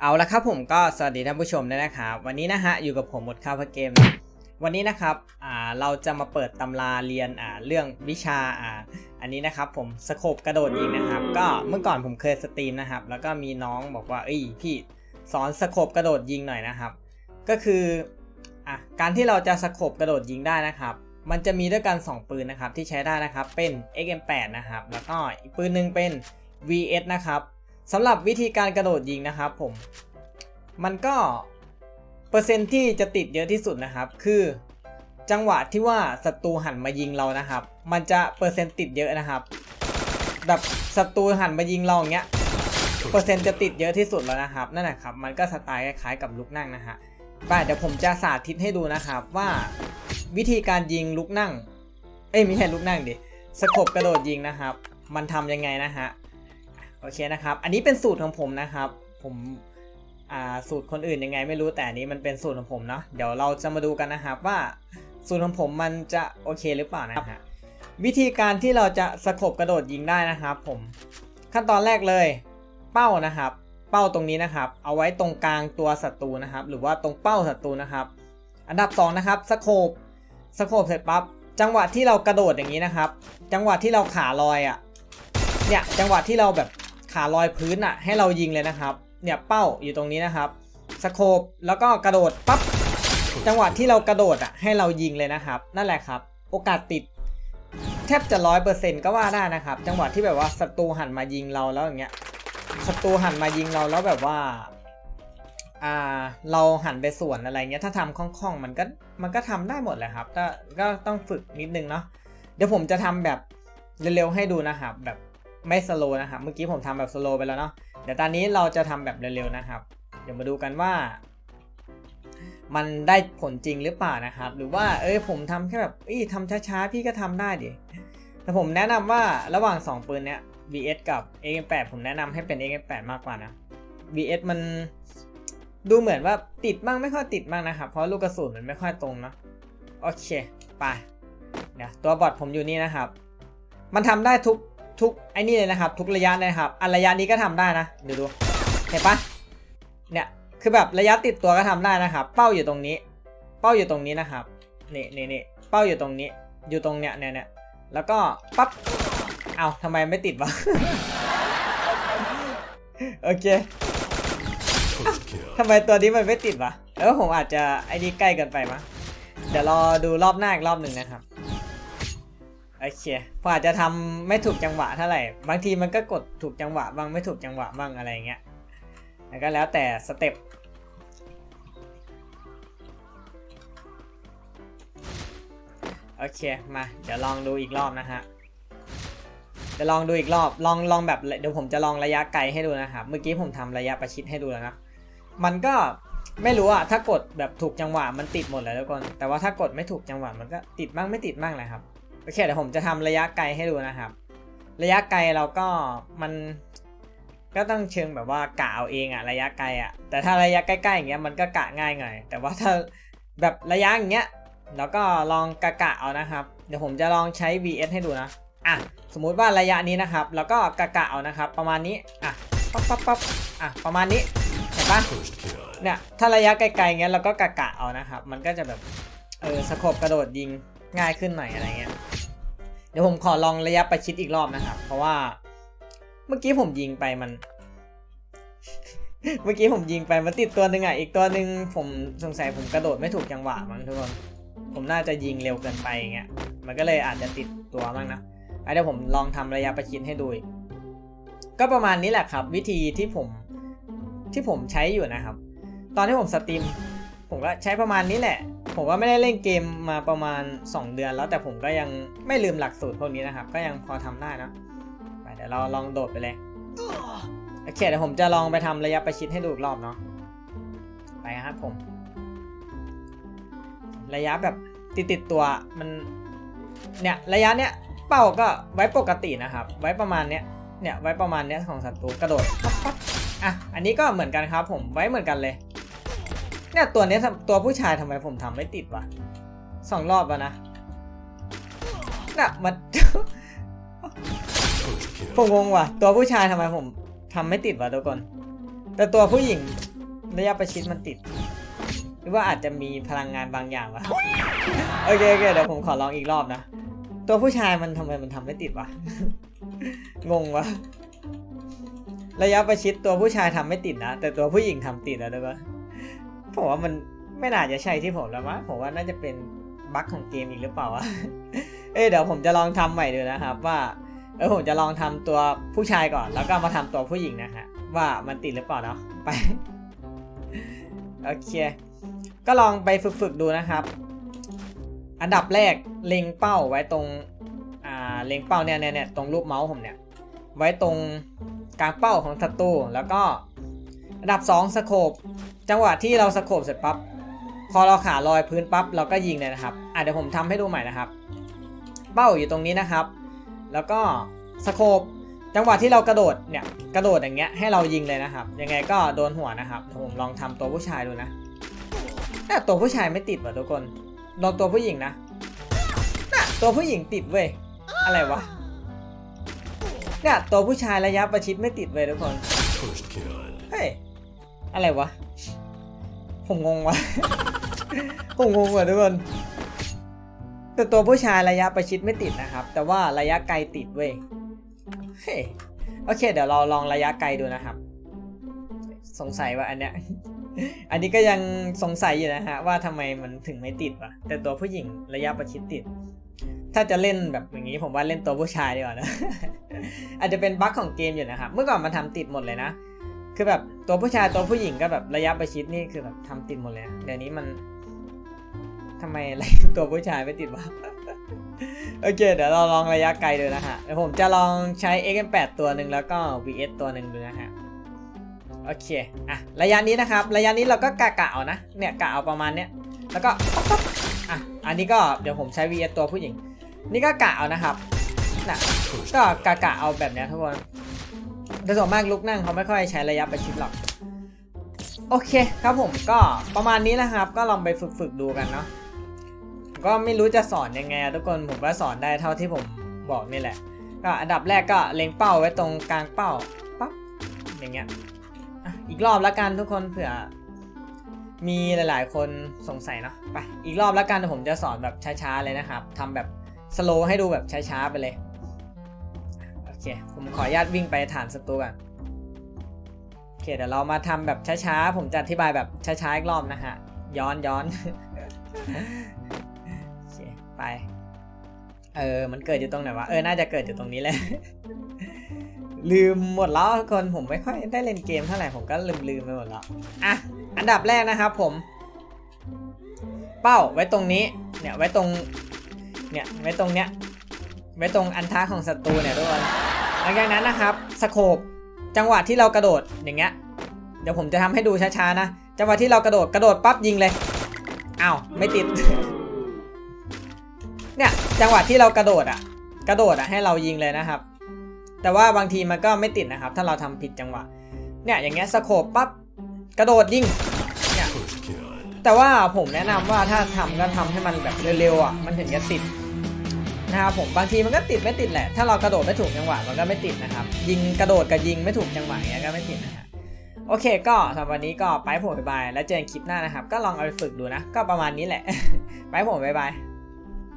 เอาละครับผมก็สวัสดีท่านผู้ชมด้วยนะครับวันนี้นะฮะอยู่กับผมหมดข้าวพะเกมนะวันนี้นะครับอ่าเราจะมาเปิดตำราเรียนอ่าเรื่องวิชาอ่าอันนี้นะครับผมสโคบกระโดดยิงนะครับ ก็เมื่อก่อนผมเคยสตรีมนะครับ แล้วก็มีน้องบอกว่าเอ้ยพี่สอนสโคบกระโดดยิงหน่อยนะครับ ก็คืออะการที่เราจะสโคบกระโดดยิงได้นะครับ มันจะมีด้วยกัน 2 ปืนนะครับที่ใช้ได้นะครับเป็น XM8 นะครับแล้วก็อีกปืนหนึ่งเป็น VS นะครับ สำหรับวิธีการกระโดดยิงนะครับผม มันก็ เปอร์เซ็นต์ที่จะติดเยอะที่สุดนะครับ คือ จังหวะที่ว่าศัตรูหันมายิงเรานะครับ มันจะเปอร์เซ็นต์ติดเยอะนะครับ แบบศัตรูหันมายิงเราอย่างเงี้ยเปอร์เซ็นต์จะติดเยอะที่สุดแล้วนะครับ นั่นแหละครับ มันก็สไตล์คล้ายๆกับลุกนั่งนะฮะไปเดี๋ยวผมจะสาธิตให้ดูนะครับว่าวิธีการยิงลุกนั่ง เอ้ยไม่ใช่ลุกนั่งดิสกบกระโดดยิงนะครับ มันทำยังไงนะฮะ อเคนะครับ อันนี้เป็นสูตรของผมนะครับ ผมสูตรคนอื่นยังไงไม่รู้แต่อันนี้มันเป็นสูตรของผมเนาะเดี๋ยวเราจะมาดูกันนะครับว่าสูตรของผมมันจะโอเคหรือเปล่านะฮะวิธีการที่เราจะสกบกระโดดยิงได้นะครับผมขั้นตอนแรกเลย เป้านะครับ เป้าตรงนี้นะครับ เอาไว้ตรงกลางตัวศัตรูนะครับ หรือว่าตรงเป้าศัตรูนะครับ อันดับสองนะครับสโคบสโคบเสร็จปั๊บจังหวะที่เรากระโดดอย่างนี้นะครับ จังหวะที่เราขาลอยอะเนี่ยจังหวะที่เราแบบ ขาลอยพื้นอะ ให้เรายิงเลยนะครับ เนี่ยเป้าอยู่ตรงนี้นะครับสโคบแล้วก็กระโดดปั๊บจังหวะที่เรากระโดดอะให้เรายิงเลยนะครับ นั่นแหละครับ โอกาสติด แทบจะร้อยเปอร์เซ็นต์ก็ว่าได้นะครับ จังหวะที่แบบว่าศัตรูหันมายิงเราแล้วอย่างเงี้ยศัตรูหันมายิงเราแล้วแบบว่าอ่าเราหันไปสวนอะไรเงี้ยถ้าทำคล่องๆมันก็มันก็ทำได้หมดแหละครับแต่ก็ต้องฝึกนิดนึงเนาะเดี๋ยวผมจะทำแบบเร็วๆให้ดูนะครับแบบ ไม่สโลว์นะครับ เมื่อกี้ผมทำแบบสโลว์ไปแล้วเนาะ เดี๋ยวตอนนี้เราจะทำแบบเร็วๆนะครับ เดี๋ยวมาดูกันว่า มันได้ผลจริงหรือเปล่านะครับ หรือว่าเอ้ยผมทำแค่แบบเอ้ทำช้าๆพี่ก็ทำได้ดิ แต่ผมแนะนำว่าระหว่าง 2 ปืนเนี้ย VS กับ AK8 ผมแนะนำให้เป็น AK8 มากกว่านะ VS มันดูเหมือนว่าติดบ้างไม่ค่อยติดบ้างนะครับ เพราะลูกกระสุนมันไม่ค่อยตรงเนาะ โอเค ไป เดี๋ยวตัวบอทผมอยู่นี่นะครับ มันทำได้ทุก ทุกไอ้นี่เลยนะครับ ทุกระยะเลยครับ อันระยะนี้ก็ทำได้นะเดี๋ยวดูเห็นปะเนี่ยคือแบบระยะติดตัวก็ทำได้นะครับ เป้าอยู่ตรงนี้ เป้าอยู่ตรงนี้นะครับนี่นี่นี่เป้าอยู่ตรงนี้ อยู่ตรงเนี้ยเนี่ยเนี่ยแล้วก็ปั๊บเอาทำไมไม่ติดวะโอเคทำไมตัวนี้มันไม่ติดวะแล้วผมอาจจะไอ้นี่ใกล้เกันไปมั้งเดี๋ยวรอดูรอบหน้าอีกรอบหนึ่งนะครับ โอเคผมอาจจะทำไม่ถูกจังหวะเท่าไหร่ บางทีมันก็กดถูกจังหวะบ้างไม่ถูกจังหวะบ้างอะไรเงี้ยแล้วก็แล้วแต่สเต็ปโอเค มา เดี๋ยวลองดูอีกรอบนะฮะเดี๋ยวลองดูอีกรอบ ลอง ลองแบบ เดี๋ยวผมจะลองระยะไกลให้ดูนะครับ เมื่อกี้ผมทำระยะประชิดให้ดูแล้วนะ มันก็ไม่รู้อะถ้ากดแบบถูกจังหวะมันติดหมดเลยทุกคน แต่ว่าถ้ากดไม่ถูกจังหวะมันก็ติดบ้างไม่ติดบ้างแหละครับ โอเคเดี๋ยวผมจะทำระยะไกลให้ดูนะครับ ระยะไกลเราก็มันก็ต้องเชิงแบบว่ากะเอาเองอะระยะไกลอะแต่ถ้าระยะใกล้ๆอย่างเงี้ยมันก็กะง่ายหน่อยแต่ว่าถ้าแบบระยะอย่างเงี้ยแล้วก็ลองกะกะเอานะครับ เดี๋ยวผมจะลองใช้ VS ให้ดูนะอะสมมุติว่าระยะนี้นะครับ แล้วก็กะกะเอานะครับ ประมาณนี้อะปั๊บปั๊บปั๊บอะประมาณนี้เห็นปะเนี่ยถ้าระยะไกลๆเงี้ยเราก็กะกะเอานะครับ มันก็จะแบบเออสโคบกระโดดยิงง่ายขึ้นหน่อยอะไรเงี้ย ดี๋ยวผมขอลองระยะประชิดอีกรอบนะครับ เพราะว่า เมื่อกี้ผมยิงไปมัน เมื่อกี้ผมยิงไปมันติดตัวหนึ่งอะ อีกตัวหนึ่งผมสงสัยผมกระโดดไม่ถูกจังหวะมั้งทุกคน ผมน่าจะยิงเร็วเกินไปอย่างเงี้ย มันก็เลยอาจจะติดตัวบ้างนะเดี๋ยวผมลองทำระยะประชิดให้ดูก็ประมาณนี้แหละครับ วิธีที่ผมที่ผมใช้อยู่นะครับ ตอนที่ผมสตรีมผมก็ใช้ประมาณนี้แหละ ผมก็ไม่ได้เล่นเกมมาประมาณ 2 เดือนแล้วแต่ผมก็ยังไม่ลืมหลักสูตรพวกนี้นะครับ ก็ยังพอทำได้นะไปเดี๋ยวเราลองโดดไปเลยโอเคเดี๋ยวผมจะลองไปทำระยะประชิดให้ดูอีกรอบเนาะไปครับผม ระยะแบบติดติดตัวมันเนี่ยระยะเนี้ยเป้าก็ไว้ปกตินะครับ ไว้ประมาณเนี้ยเนี่ยไว้ประมาณเนี้ยของศัตรูกระโดดปั๊บอะอันนี้ก็เหมือนกันครับผมไว้เหมือนกันเลย เนี่ยตัวเนี้ยทำตัวผู้ชายทำไมผมทำไม่ติดวะสองรอบแล้วนะน่ะมัน ผมงงว่ะ ตัวผู้ชายทำไมผมทำไม่ติดวะทุกคน แต่ตัวผู้หญิงระยะประชิดมันติด หรือว่าอาจจะมีพลังงานบางอย่างวะโอเคโอเคเดี๋ยวผมขอลองอีกรอบนะ ตัวผู้ชายมันทำไมมันทำไม่ติดวะ งงวะระยะประชิดตัวผู้ชายทำไม่ติดนะ แต่ตัวผู้หญิงทำติดแล้วด้วยปะ ผมว่ามันไม่น่าจะใช่ที่ผมแล้วมั้งผมว่าน่าจะเป็นบั๊กของเกมอีกหรือเปล่าวะเอ้เดี๋ยวผมจะลองทำใหม่ดูนะครับว่าเออผมจะลองทำตัวผู้ชายก่อน แล้วก็มาทำตัวผู้หญิงนะฮะว่ามันติดหรือเปล่าเนาะไปโอเค ก็ลองไปฝึกๆดูนะครับ อันดับแรกเล็งเป้าไว้ตรงอ่าเล็งเป้าเนี่ยเนี่ยเนี่ยตรงรูปเมาส์ผมเนี่ยไว้ตรงกลางเป้าของศัตรูแล้วก็อันดับ2สโคบ จังหวะที่เราสโคบเสร็จปั๊บพอเราขาลอยพื้นปั๊บเราก็ยิงเลยนะครับอะเดี๋ยวผมทำให้ดูใหม่นะครับ เป้าอยู่ตรงนี้นะครับ แล้วก็สโคบจังหวะที่เรากระโดดเนี่ยกระโดดอย่างเงี้ยให้เรายิงเลยนะครับ ยังไงก็โดนหัวนะครับเดี๋ยวผมลองทำตัวผู้ชายดูนะแต่ตัวผู้ชายไม่ติดว่ะทุกคนลองตัวผู้หญิงนะน่ะตัวผู้หญิงติดเว้ยอะไรวะเนี่ยตัวผู้ชายระยะประชิดไม่ติดเว้ยทุกคน First kill. เฮ้ยอะไรวะ ผมงงว่ะ ผมงงว่ะทุกคน แต่ตัวผู้ชายระยะประชิดไม่ติดนะครับ แต่ว่าระยะไกลติดเว้ยเฮ้ยโอเค เดี๋ยวเราลองระยะไกลดูนะครับ สงสัยว่าอันเนี้ย อันนี้ก็ยังสงสัยอยู่นะฮะว่าทำไมมันถึงไม่ติดวะแต่ตัวผู้หญิงระยะประชิดติด ถ้าจะเล่นแบบอย่างนี้ผมว่าเล่นตัวผู้ชายดีกว่านะ อาจจะเป็นบั๊กของเกมอยู่นะครับ เมื่อก่อนมันทำติดหมดเลยนะ คือแบบตัวผู้ชายตัวผู้หญิงก็แบบระยะประชิดนี่คือแบบทำติดหมดเลยเดี๋ยวนี้มันทำไมอะไรตัวผู้ชายไม่ติดวะโอเค เดี๋ยวเราลองระยะไกลดูนะฮะเดี๋ยวผมจะลองใช้ XM8 ตัวหนึ่งแล้วก็ VS ตัวหนึ่งดูนะฮะโอเคอะระยะนี้นะครับ ระยะนี้เราก็กะกะเอานะเนี่ยกะเอาประมาณเนี้ยแล้วก็ป๊อปป๊อปอะอันนี้ก็เดี๋ยวผมใช้ VS ตัวผู้หญิง นี่ก็กะเอานะครับน่ะก็กะกะเอาแบบเนี้ยทุกคน แต่ส่วนมากลุกนั่งเขาไม่ค่อยใช้ระยะประชิดหรอก โอเคครับผมก็ประมาณนี้นะครับ ก็ลองไปฝึกฝึกๆดูกันเนาะก็ไม่รู้จะสอนยังไงทุกคนผมก็สอนได้เท่าที่ผมบอกนี่แหละ ก็อันดับแรกก็เล็งเป้าไว้ตรงกลางเป้าปั๊บอย่างเงี้ยอีกรอบละกันทุกคนเผื่อ มีหลาย ๆ คนสงสัยเนาะไปอีกรอบละกันผมจะสอนแบบช้า ๆ เลยนะครับทำแบบสโลว์ให้ดูแบบช้า ๆ ไปเลย เคผมขออนุญาตวิ่งไปฐานศัตรูก่อนโอเคเดี๋ยวเรามาทำแบบช้าๆ ผมจะอธิบายแบบช้าๆอีกรอบนะฮะ ย้อนย้อนโอเคไป เออ มันเกิดอยู่ตรงไหนวะ เออ น่าจะเกิดอยู่ตรงนี้แหละ ลืมหมดแล้วทุกคนผมไม่ค่อยได้เล่นเกมเท่าไหร่ผมก็ลืมลืมไปหมดแล้ว อะ อันดับแรกนะครับผม เป้าไว้ตรงนี้ เนี่ยไว้ตรง เนี่ยไว้ตรงเนี้ย ไว้ตรงอันท้าของศัตรูเนี่ยทุกคนหลังจากนั้นนะครับสโคบจังหวะที่เรากระโดดอย่างเงี้ยเดี๋ยวผมจะทำให้ดูช้าๆนะจังหวะที่เรากระโดดกระโดดปั๊บยิงเลยอ้าวไม่ติด เนี่ยจังหวะที่เรากระโดดอะ กระโดดอะให้เรายิงเลยนะครับ แต่ว่าบางทีมันก็ไม่ติดนะครับ ถ้าเราทำผิดจังหวะ เนี่ยอย่างเงี้ยสโคบปั๊บกระโดดยิงเนี่ยแต่ว่าผมแนะนำว่าถ้าทำก็ทำให้มันแบบเร็วๆอะมันถึงจะติด นะครับผมบางทีมันก็ติดไม่ติดแหละ ถ้าเรากระโดดไม่ถูกจังหวะมันก็ไม่ติดนะครับ ยิงกระโดดกับยิงไม่ถูกจังหวะอย่างเงี้ยก็ไม่ติดนะฮะโอเคก็สำหรับวันนี้ก็ไปผมบายบาย แล้วเจอกันคลิปหน้านะครับ ก็ลองเอาไปฝึกดูนะ ก็ประมาณนี้แหละ ไปผมบายบาย